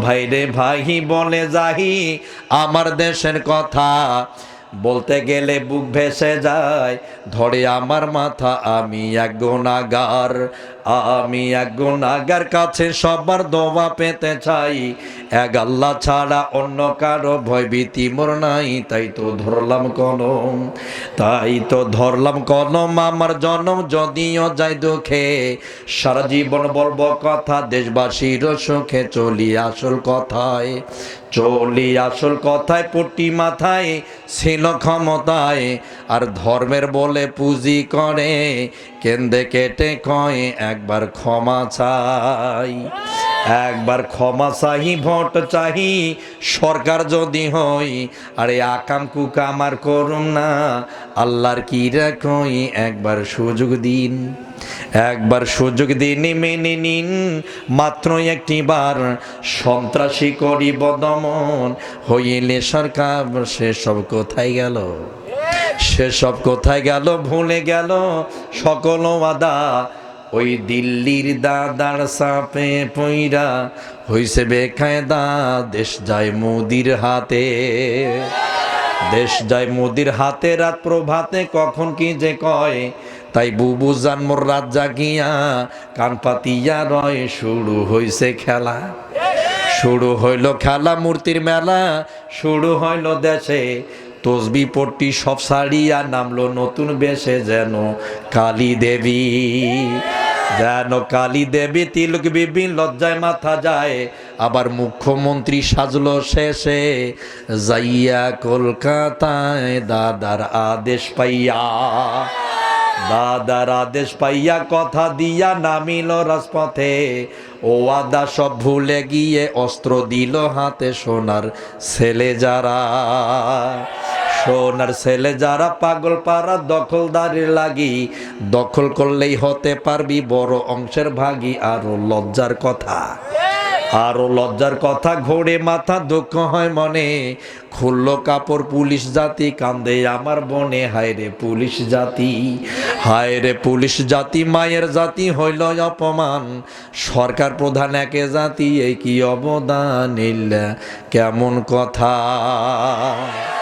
ভাই রে ভাই বলে যাহি আমার দেশের কথা বলতে গেলে বুক ভেসে যায়, ধরে আমার মাথা, আমি এক গুণাগার, আমি এক গুণাগার কাছে সবার দোয়া পেতে চাই। এক আল্লাহ ছাড়া অন্য কারও ভয়ভীতি মোর নাই, তাই তো ধরলাম কলম, তাই তো ধরলাম কলম আমার জনম, যদিও যাই দুঃখে, সারা জীবন বলব কথা দেশবাসীর সুখে চলি আসল কথায়। চলি আসল কথায়, পটি মাথায়, ছিল ক্ষমতায়। আর ধর্মের বলে পুঁজি করে কেন্দে কেটে কয় একবার ক্ষমা চাই। একবার ক্ষমা চাহি, ভোট চাহি, সরকার যদি হই, আরে আকাম কুকাম আর করুন না, আল্লাহর কি রাখই, একবার সুযোগ দিন, একবার সুযোগ দিন, মেনে নিন, মাত্র একটি বার, সন্ত্রাসী করিব দমন, হইলে সরকার সেসব কোথায় গেল? সেসব কোথায় গেল? ভুলে গেল? সকল আদা ওই দিল্লির দাদার সাপে পইরা হইছে বেকায়দা, দেশ যায় মোদির হাতে। দেশ যায় মোদির হাতে, রাত প্রভাতে কখন কি যে কয়, তাই বুবু জানমোর রাত জাগিয়া কান পাতিয়া রয়, শুরু হইছে খেলা। শুরু হইল খেলা, মূর্তির মেলা, শুরু হইল দেশে। তসবি পট্টি সব সারিয়া নামলো নতুন বেশে যেন কালী দেবী। যেন কালী দেবী তিলক বিবি লজ্জায় মাথা যায়, আবার মুখ্যমন্ত্রী সাজলো শেষে। যাইয়া কলকাতায় দাদার আদেশ পাইয়া দাদার আদেশ পাইয়া কথা দিয়া নামিল রাজপথে। ও আদা সব ভুলে গিয়ে অস্ত্র দিল হাতে সোনার ছেলে যারা। সোনার ছেলে যারা, পাগল পাড়া দখলদারির লাগি। দখল করলেই হতে পারবি বড় অংশের ভাগী আর লজ্জার কথা। আরও লজ্জার কথা ঘোরে মাথা দুঃখ হয় মনে। খুললো কাপড়, পুলিশ জাতি কান্দে, আমার বনে, হায় রে পুলিশ জাতি, হায় রে পুলিশ জাতি, মায়ের জাতি হইল অপমান। সরকার প্রধান একে জাতি এই কি অবদান? কেমন কথা?